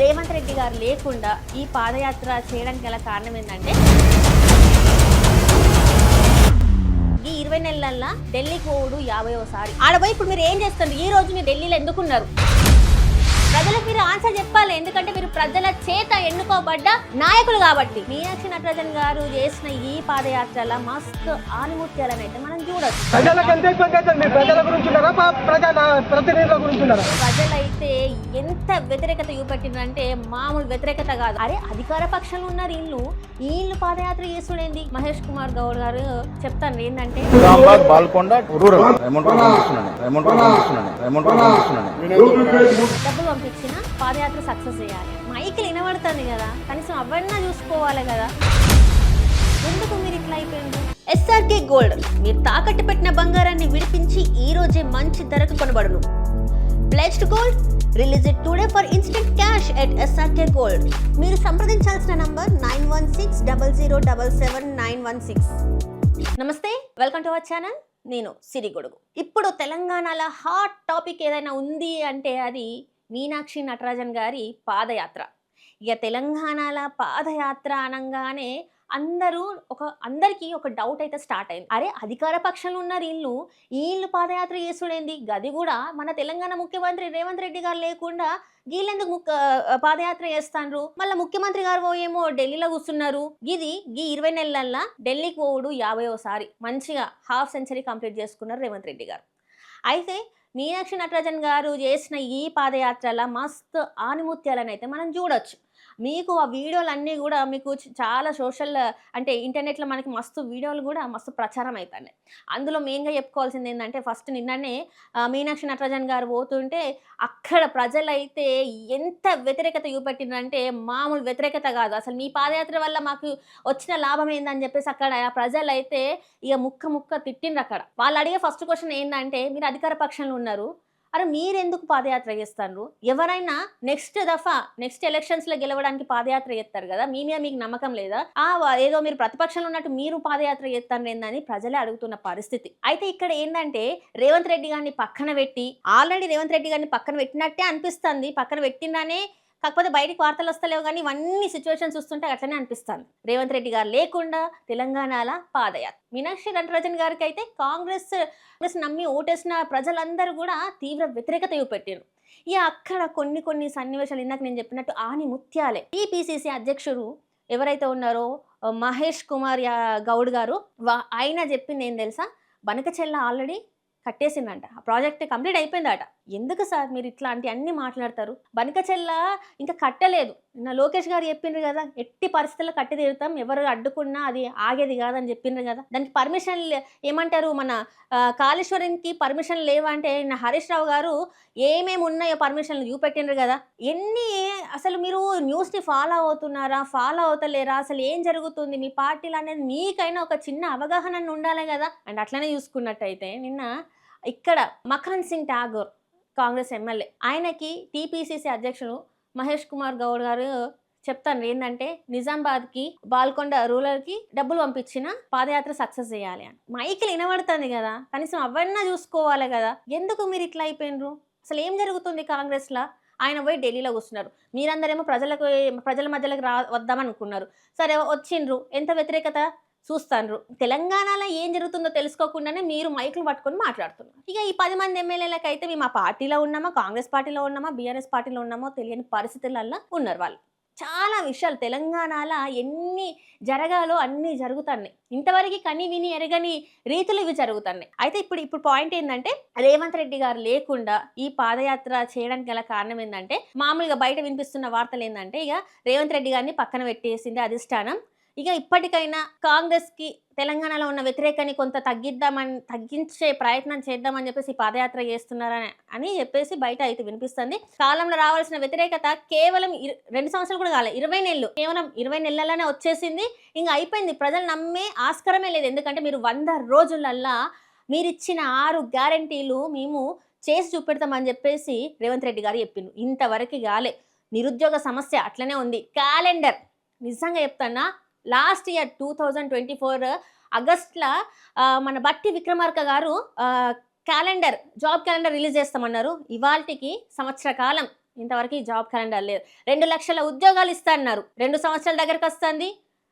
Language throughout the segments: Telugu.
రేవంత్ రెడ్డి గారు లేకుండా ఈ పాదయాత్ర చేయడానికి గల కారణం ఏంటంటే ఈ ఇరవై నెలల్లో ఢిల్లీకి పోవుడు యాభై ఒకసారి ఆడపోయి ఇప్పుడు మీరు ఏం చేస్తారు ఈ రోజు మీరు ఢిల్లీలో ఎందుకున్నారు? ప్రజలకు మీరు ఆన్సర్ చెప్పాలి. ఎందుకంటే మీరు ప్రజల చేత ఎన్నుకోబడ్డ నాయకులు కాబట్టి. మీనాక్షి నటరాజన్ గారు చేసిన ఈ పాదయాత్రల మస్తు ఆనుమూత్యాలను అయితే మనం చూడొచ్చు. ప్రజలకు ఎంత ఇబ్బంది అవుతుంది? మీరు ప్రజల గురించి ఉన్నారా? పా- ప్రజా ప్రతినిధుల గురించి ఉన్నారా? ప్రజలైతే ఎంత వ్యతిరేకత చూపెట్టిందంటే మామూలు వ్యతిరేకత కాదు. అరే అధికార పక్షంలో ఉన్నారు వీళ్ళు వీళ్ళు పాదయాత్ర చేసుడేంది మహేష్ కుమార్ గౌడ్ గారు చెప్తాను ఏంటంటే నిజామాబాద్ బాల్కొండ రూరల్. అమౌంట్ కూడా పంపిస్తున్నాను అమౌంట్ అమౌంట్ కూడా ఇచ్చినా పాదయాత్ర సక్సెస్ చేయాలి. మైకిల్ వినబడుతుంది కదా కనీసం అవన్నీ చూసుకోవాలి కదా. ఎందుకు మీరు ఇట్లా అయిపోయింది ఎస్ఆర్కే గోల్డ్ మీరు తాకట్టు పెట్టిన బంగారాన్ని విడిపించి ఈ రోజే మంచి ధరకు కొనబడును. Pledged gold release it today for instant cash at SRK gold మీరు సంప్రదించాల్సిన number nine one six double zero double seven nine one six నమస్తే వెల్కమ్ టు అవర్ ఛానల్ నేను సిరిగొడుగు ఇప్పుడు తెలంగాణలో హాట్ టాపిక్ ఏదైనా ఉంది అంటే అది మీనాక్షి నటరాజన్ గారి పాదయాత్ర. ఇక తెలంగాణల పాదయాత్ర అనగానే అందరూ ఒక అందరికీ ఒక డౌట్ అయితే స్టార్ట్ అయింది. అరే అధికార పక్షంలో ఉన్నారు వీళ్ళు వీళ్ళు పాదయాత్ర చేసుడేంది గది కూడా మన తెలంగాణ ముఖ్యమంత్రి రేవంత్ రెడ్డి గారు లేకుండా వీళ్ళెందుకు ముక్క పాదయాత్ర చేస్తాండ్రు? మళ్ళీ ముఖ్యమంత్రి గారు ఏమో ఢిల్లీలో కూర్చున్నారు. ఇది ఈ ఇరవై నెలల్లో ఢిల్లీకి పోవుడు యాభై మంచిగా హాఫ్ సెంచరీ కంప్లీట్ చేసుకున్నారు రేవంత్ రెడ్డి గారు. అయితే మీనాక్షి నటరాజన్ గారు చేసిన ఈ పాదయాత్రల మస్తు ఆనిముత్యాలను అయితే మనం చూడొచ్చు. మీకు ఆ వీడియోలు అన్నీ కూడా మీకు చాలా సోషల్ అంటే ఇంటర్నెట్లో మనకి మస్తు వీడియోలు కూడా మస్తు ప్రచారం అవుతున్నాయి అందులో మెయిన్గా చెప్పుకోవాల్సింది ఏంటంటే ఫస్ట్ నిన్ననే మీనాక్షి నటరాజన్ గారు పోతుంటే అక్కడ ప్రజలైతే ఎంత వ్యతిరేకత చూపెట్టిందంటే మామూలు వ్యతిరేకత కాదు. అసలు మీ పాదయాత్ర వల్ల మాకు వచ్చిన లాభం ఏందని చెప్పేసి అక్కడ ఆ ప్రజలైతే ఇక ముక్క ముక్క తిట్టిండ్రు అక్కడ వాళ్ళు అడిగే ఫస్ట్ క్వశ్చన్ ఏంటంటే మీరు అధికార పక్షంలో ఉన్నారు. అరే మీరెందుకు పాదయాత్ర చేస్తారు? ఎవరైనా నెక్స్ట్ దఫా నెక్స్ట్ ఎలక్షన్స్లో గెలవడానికి పాదయాత్ర చేస్తారు కదా? మీ మీద మీకు నమ్మకం లేదా? ఆ ఏదో మీరు ప్రతిపక్షంలో ఉన్నట్టు మీరు పాదయాత్ర చేస్తారు ఏందని ప్రజలే అడుగుతున్న పరిస్థితి. అయితే ఇక్కడ ఏంటంటే రేవంత్ రెడ్డి గారిని పక్కన పెట్టి ఆల్రెడీ రేవంత్ రెడ్డి గారిని పక్కన పెట్టినట్టే అనిపిస్తుంది. పక్కన పెట్టిందనే కాకపోతే బయటికి వార్తలు వస్తలేవు కానీ ఇవన్నీ సిచ్యువేషన్ చూస్తుంటే అట్లనే అనిపిస్తాను రేవంత్ రెడ్డి గారు లేకుండా తెలంగాణల పాదయాత్ర. మీనాక్షి నటరాజన్ గారికి అయితే కాంగ్రెస్ కాంగ్రెస్ నమ్మి ఓటేసిన ప్రజలందరూ కూడా తీవ్ర వ్యతిరేకత చూపెట్టారు ఇక అక్కడ కొన్ని కొన్ని సన్నివేశాలు ఇందాక నేను చెప్పినట్టు ఆని ముత్యాలే. టీపీసీసీ అధ్యక్షుడు ఎవరైతే ఉన్నారో మహేష్ కుమార్ యా- గౌడ్ గారు వా- ఆయన చెప్పింది ఏం తెలుసా? బనకచెల్ల ఆల్రెడీ కట్టేసిందంట. ఆ ప్రాజెక్ట్ కంప్లీట్ అయిపోయిందట. ఎందుకు సార్ మీరు ఇట్లాంటి అన్ని మాట్లాడతారు? బనకచెల్ల ఇంకా కట్టలేదు. నిన్న లోకేష్ గారు చెప్పిండ్రు కదా ఎట్టి పరిస్థితుల్లో కట్టి తీరుతాం ఎవరు అడ్డుకున్నా అది ఆగేది కాదని చెప్పిండ్రు కదా. దానికి పర్మిషన్ ఏమంటారు మన కాళేశ్వరంకి పర్మిషన్ లేవంటే నిన్న హరీష్ రావు గారు ఏమేమి ఉన్నాయో పర్మిషన్లు చూపెట్టిండ్రు కదా. ఎన్ని అసలు మీరు న్యూస్ని ఫాలో అవుతున్నారా ఫాలో అవుతలేరా? అసలు ఏం జరుగుతుంది? మీ పార్టీలో అనేది మీకైనా ఒక చిన్న అవగాహన ఉండాలి కదా. అండ్ అట్లనే చూసుకున్నట్టయితే నిన్న ఇక్కడ మఖన్ సింగ్ ఠాగూర్ కాంగ్రెస్ ఎమ్మెల్యే. ఆయనకి టీపీసీసీ అధ్యక్షుడు మహేష్ కుమార్ గౌడ్ గారు చెప్తాను ఏంటంటే నిజామాబాద్కి బాల్కొండ రూరల్కి డబ్బులు పంపించిన పాదయాత్ర సక్సెస్ చేయాలి అని. మైకిల్ వినబడుతుంది కదా కనీసం అవన్నీ చూసుకోవాలి కదా ఎందుకు మీరు ఇట్లా అయిపోయినరు అసలు ఏం జరుగుతుంది కాంగ్రెస్లో? ఆయన పోయి ఢిల్లీలో కూర్చున్నారు. మీరందరేమో ప్రజలకు ప్రజల మధ్యలోకి రా వద్దామనుకున్నారు. సరే వచ్చిండ్రు. ఎంత వ్యతిరేకత? చూస్తాండ్రు. తెలంగాణలో ఏం జరుగుతుందో తెలుసుకోకుండానే మీరు మైకులు పట్టుకొని మాట్లాడుతున్నారు. ఇక ఈ పది మంది ఎమ్మెల్యేలకు అయితే మేము ఆ పార్టీలో ఉన్నామా కాంగ్రెస్ పార్టీలో ఉన్నామా బీఆర్ఎస్ పార్టీలో ఉన్నామో తెలియని పరిస్థితులల్లో ఉన్నారు వాళ్ళు. చాలా విషయాలు తెలంగాణలో ఎన్ని జరగాలో అన్నీ జరుగుతున్నాయి. ఇంతవరకు కని విని ఎరగని రీతులు ఇవి జరుగుతున్నాయి. అయితే ఇప్పుడు ఇప్పుడు పాయింట్ ఏంటంటే రేవంత్ రెడ్డి గారు లేకుండా ఈ పాదయాత్ర చేయడానికి గల కారణం ఏంటంటే మామూలుగా బయట వినిపిస్తున్న వార్తలు ఏంటంటే ఇక రేవంత్ రెడ్డి గారిని పక్కన పెట్టేసింది అధిష్టానం. ఇక ఇప్పటికైనా కాంగ్రెస్కి తెలంగాణలో ఉన్న వ్యతిరేకాన్ని కొంత తగ్గిద్దామని తగ్గించే ప్రయత్నం చేద్దామని చెప్పేసి పాదయాత్ర చేస్తున్నారని అని చెప్పేసి బయట అయితే వినిపిస్తుంది. కాలంలో రావాల్సిన వ్యతిరేకత కేవలం రెండు సంవత్సరాలు కూడా కాలేదు ఇరవై నెలలు. కేవలం ఇరవై నెలలనే వచ్చేసింది. ఇంకా అయిపోయింది. ప్రజలు నమ్మే ఆస్కారమే లేదు. ఎందుకంటే మీరు వంద రోజులల్లా మీరిచ్చిన ఆరు గ్యారంటీలు మేము చేసి చూపెడతామని చెప్పేసి రేవంత్ రెడ్డి గారు చెప్పిండు ఇంతవరకు కాలే. నిరుద్యోగ సమస్య అట్లనే ఉంది. క్యాలెండర్. నిజంగా చెప్తానా last year two thousand twenty four ఆగస్ట్లో మన బట్టి విక్రమార్క గారు క్యాలెండర్ జాబ్ క్యాలెండర్ రిలీజ్ చేస్తామన్నారు. ఇవాళకి సంవత్సర కాలం. ఇంతవరకు జాబ్ క్యాలెండర్ లేదు. రెండు లక్షల ఉద్యోగాలు ఇస్తా అన్నారు. రెండు సంవత్సరాల దగ్గరకు వస్తుంది.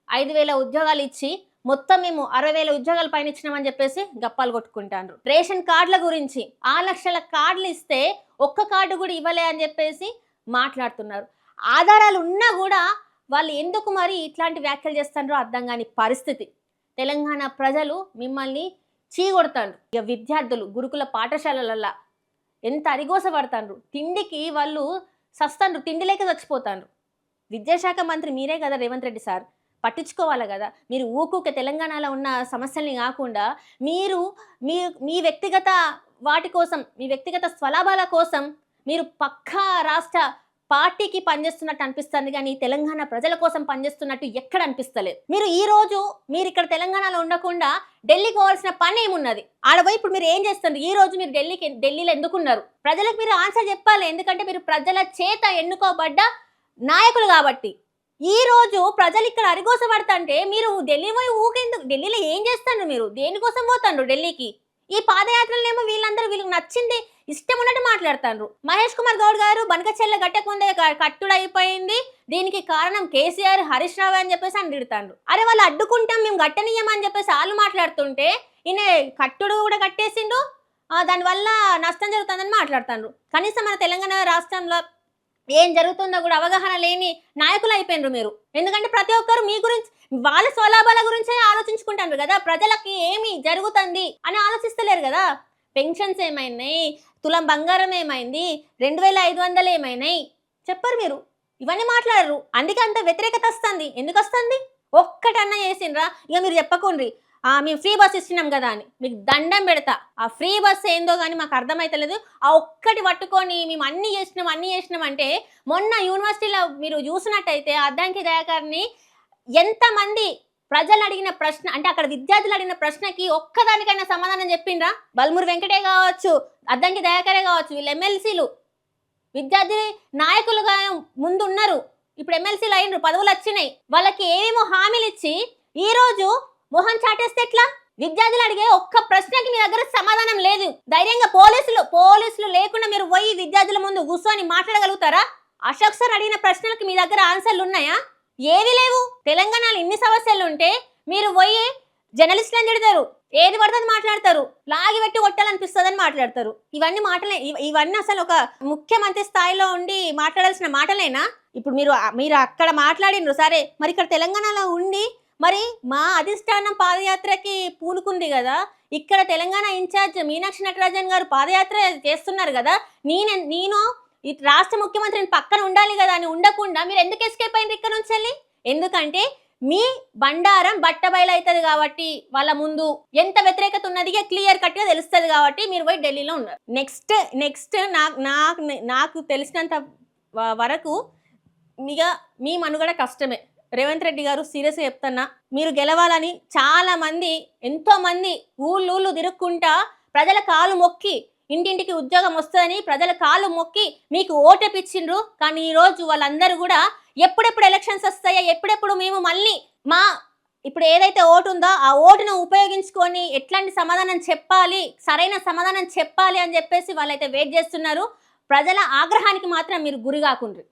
ఐదు వేల ఉద్యోగాలు ఇచ్చి మొత్తం మేము అరవై వేల ఉద్యోగాలు పైన ఇచ్చినామని చెప్పేసి గప్పాలు కొట్టుకుంటాను రేషన్ కార్డుల గురించి ఆ లక్షల కార్డులు ఇస్తే ఒక్క కార్డు కూడా ఇవ్వలే అని చెప్పేసి మాట్లాడుతున్నారు. ఆధారాలు ఉన్నా కూడా వాళ్ళు ఎందుకు మరి ఇట్లాంటి వ్యాఖ్యలు చేస్తారో అర్థం కాని పరిస్థితి. తెలంగాణ ప్రజలు మిమ్మల్ని చీగొడతారు ఇక విద్యార్థులు గురుకుల పాఠశాలలల్లో ఎంత అరిగోస పడతారు తిండికి వాళ్ళు సస్తాండ్రు. తిండి లేక చచ్చిపోతారు విద్యాశాఖ మంత్రి మీరే కదా రేవంత్ రెడ్డి సార్. పట్టించుకోవాలి కదా? మీరు ఊకూక తెలంగాణలో ఉన్న సమస్యల్ని కాకుండా మీరు మీ మీ వ్యక్తిగత వాటి కోసం మీ వ్యక్తిగత స్వలాభాల కోసం మీరు పక్కా రాష్ట్ర పార్టీకి పనిచేస్తున్నట్టు అనిపిస్తుంది కానీ తెలంగాణ ప్రజల కోసం పనిచేస్తున్నట్టు ఎక్కడ అనిపిస్తలేదు. మీరు ఈ రోజు మీరు ఇక్కడ తెలంగాణలో ఉండకుండా ఢిల్లీకి పోవాల్సిన పని ఏమున్నది? ఆడపోయి ఇప్పుడు మీరు ఏం చేస్తారు ఈ రోజు మీరు ఢిల్లీకి ఢిల్లీలో ఎందుకున్నారు? ప్రజలకు మీరు ఆన్సర్ చెప్పాలి. ఎందుకంటే మీరు ప్రజల చేత ఎన్నుకోబడ్డ నాయకులు కాబట్టి. ఈ రోజు ప్రజలు ఇక్కడ అరిగోసపడతంటే మీరు ఢిల్లీ పోయి ఊకెందుకు? ఢిల్లీలో ఏం చేస్తారు మీరు? దేనికోసం పోతాండ్రు ఢిల్లీకి? ఈ పాదయాత్రలనేమో వీళ్ళందరూ వీళ్ళకి నచ్చింది ఇష్టం ఉన్నట్టు మాట్లాడతారు మహేష్ కుమార్ గౌడ్ గారు బనకచెల్ల గట్టకుందే కట్టుడైపోయింది. అయిపోయింది దీనికి కారణం కేసీఆర్ హరీష్ రావు అని చెప్పేసి అని తిడతాండ్రు. అరే వాళ్ళు అడ్డుకుంటాం మేము గట్టనీయమని చెప్పేసి వాళ్ళు మాట్లాడుతుంటే ఈయన కట్టుడు కూడా కట్టేసిండు. దానివల్ల నష్టం జరుగుతుందని మాట్లాడుతాండ్రు. కనీసం మన తెలంగాణ రాష్ట్రంలో ఏం జరుగుతుందో కూడా అవగాహన లేని నాయకులు అయిపోయినరు మీరు. ఎందుకంటే ప్రతి ఒక్కరు మీ గురించి వాళ్ళ స్వలాభాల గురించే ఆలోచించుకుంటారు కదా? ప్రజలకి ఏమి జరుగుతుంది అని ఆలోచిస్తలేరు కదా? పెన్షన్స్ ఏమైనాయి? తులం బంగారం ఏమైంది? రెండు వేల ఐదు వందలు ఏమైనాయి? చెప్పరు మీరు. ఇవన్నీ మాట్లాడరు. అందుకే అంత వ్యతిరేకత వస్తుంది. ఎందుకు వస్తుంది? ఒక్కటన్నా చేసిండ్రా. ఇక మీరు చెప్పకుండ్రి. ఆ మేము ఫ్రీ బస్ ఇచ్చినాం కదా అని. మీకు దండం పెడతా. ఆ ఫ్రీ బస్ ఏందో కానీ మాకు అర్థమైతలేదు. ఆ ఒక్కటి పట్టుకొని మేము అన్ని చేసినాం అన్ని చేసినాం అంటే మొన్న యూనివర్సిటీలో మీరు చూసినట్టయితే అద్దంకి దయాకర్ని ఎంతమంది ప్రజలు అడిగిన ప్రశ్న అంటే అక్కడ విద్యార్థులు అడిగిన ప్రశ్నకి ఒక్కదానికైనా సమాధానం చెప్పిండ్రా? బల్మూరు వెంకటే కావచ్చు అద్దంకి దయాకరే కావచ్చు వీళ్ళు ఎమ్మెల్సీలు. విద్యార్థి నాయకులుగా ముందు ఉన్నారు ఇప్పుడు ఎమ్మెల్సీలు అయినరు పదవులు వచ్చినాయి. వాళ్ళకి ఏమేమో హామీలు ఇచ్చి ఈ రోజు మొహం చాటేస్తే ఎట్లా? విద్యార్థులు అడిగే ఒక్క ప్రశ్నకి మీ దగ్గర సమాధానం లేదు. ధైర్యంగా పోలీసులు పోలీసులు లేకుండా మీరు పోయి విద్యార్థుల ముందు కూర్చొని మాట్లాడగలుగుతారా? అశోక్ సార్ అడిగిన ప్రశ్నలకు మీ దగ్గర ఆన్సర్లు ఉన్నాయా? ఏది లేవు. తెలంగాణలో ఇన్ని సమస్యలు ఉంటే మీరు పోయి జర్నలిస్టులను తిడతారు. ఏది పడుతుంది మాట్లాడతారు. లాగి పెట్టి కొట్టాలనిపిస్తుందని మాట్లాడతారు. ఇవన్నీ మాటలే. ఇవన్నీ అసలు ఒక ముఖ్యమంత్రి స్థాయిలో ఉండి మాట్లాడాల్సిన మాటలేనా? ఇప్పుడు మీరు మీరు అక్కడ మాట్లాడినరు. సరే మరి ఇక్కడ తెలంగాణలో ఉండి మరి మా అధిష్టానం పాదయాత్రకి పూనుకుంది కదా. ఇక్కడ తెలంగాణ ఇన్ఛార్జ్ మీనాక్షి నటరాజన్ గారు పాదయాత్ర చేస్తున్నారు కదా. నేను నేను ఈ రాష్ట్ర ముఖ్యమంత్రిని పక్కన ఉండాలి కదా అని ఉండకుండా మీరు ఎందుకు ఎస్కేప్ అయింది ఇక్కడ నుంచి వెళ్ళి? ఎందుకంటే మీ బండారం బట్టబయలు అవుతుంది కాబట్టి వాళ్ళ ముందు ఎంత వ్యతిరేకత ఉన్నది క్లియర్ కట్గా తెలుస్తుంది కాబట్టి మీరు పోయి ఢిల్లీలో ఉన్నారు. నెక్స్ట్ నెక్స్ట్ నాకు నాకు నాకు తెలిసినంత వరకు ఇక మీ మనుగడ కష్టమే. రేవంత్ రెడ్డి గారు సీరియస్గా చెప్తున్నా మీరు గెలవాలని చాలా మంది ఎంతో మంది ఊళ్ళు ఊళ్ళు తిరుక్కుంటా ప్రజల కాలు మొక్కి ఇంటింటికి ఉద్యోగం వస్తుందని ప్రజల కాలు మొక్కి మీకు ఓటేపిచ్చిండ్రు కానీ ఈరోజు వాళ్ళందరూ కూడా ఎప్పుడెప్పుడు ఎలక్షన్స్ వస్తాయో ఎప్పుడెప్పుడు మేము మళ్ళీ మా ఇప్పుడు ఏదైతే ఓటు ఉందో ఆ ఓటును ఉపయోగించుకొని ఎట్లాంటి సమాధానం చెప్పాలి సరైన సమాధానం చెప్పాలి అని చెప్పేసి వాళ్ళైతే వెయిట్ చేస్తున్నారు. ప్రజల ఆగ్రహానికి మాత్రం మీరు గురి కాకుండా